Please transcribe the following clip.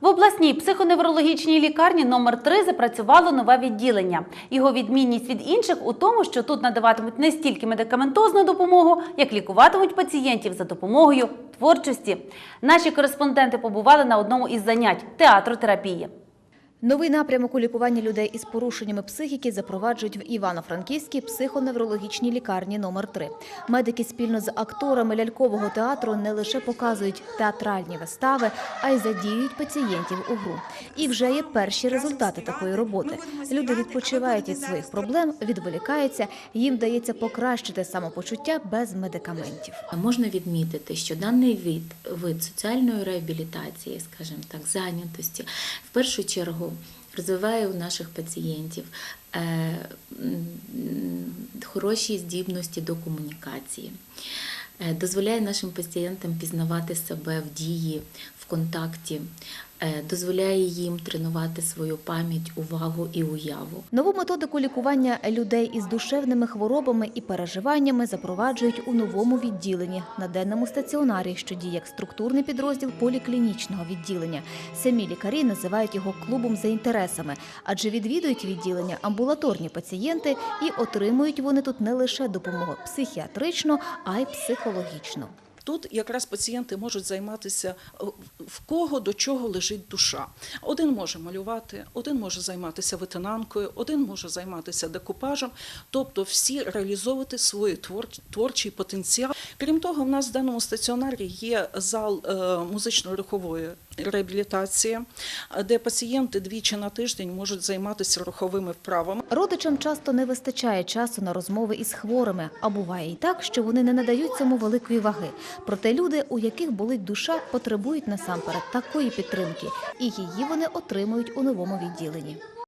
В обласній психоневрологічній лікарні номер 3 запрацювало нове відділення. Його відмінність від інших у тому, що тут надаватимуть не стільки медикаментозну допомогу, як лікуватимуть пацієнтів за допомогою творчості. Наші кореспонденти побували на одному із занять театротерапії. Новий напрямок у лікуванні людей із порушеннями психіки запроваджують в Івано-Франківській психоневрологічній лікарні номер 3 Медики спільно з акторами лялькового театру не лише показують театральні вистави, а й задіюють пацієнтів у гру. І вже є перші результати такої роботи. Люди відпочивають від своїх проблем, відволікаються, їм вдається покращити самопочуття без медикаментів. Можна відмітити, що даний вид, вид соціальної реабілітації, скажімо так, зайнятості, в першу чергу розвиває у наших пацієнтів е, хороші здібності до комунікації, е, дозволяє нашим пацієнтам пізнавати себе в дії, в контакті, дозволяє їм тренувати свою пам'ять, увагу і уяву. Нову методику лікування людей із душевними хворобами і переживаннями запроваджують у новому відділенні на денному стаціонарі, що діє як структурний підрозділ поліклінічного відділення. Самі лікарі називають його клубом за інтересами, адже відвідують відділення амбулаторні пацієнти і отримують вони тут не лише допомогу психіатричну, а й психологічну. Тут якраз пацієнти можуть займатися е, в кого до чого лежить душа. Один може малювати, один може займатися ветенанкою, один може займатися декупажем, тобто всі реалізовувати свій твор- творчий потенціал. Крім того, в нас в даному стаціонарі є зал е, музично-рухової реабілітації, е, де пацієнти двічі на тиждень можуть займатися руховими вправами. Родичам часто не вистачає часу на розмови із хворими, а буває і так, що вони не надають цьому великої ваги. Проте люди, у яких болить душа, потребують насамперед такої підтримки, і її вони отримують у новому відділенні.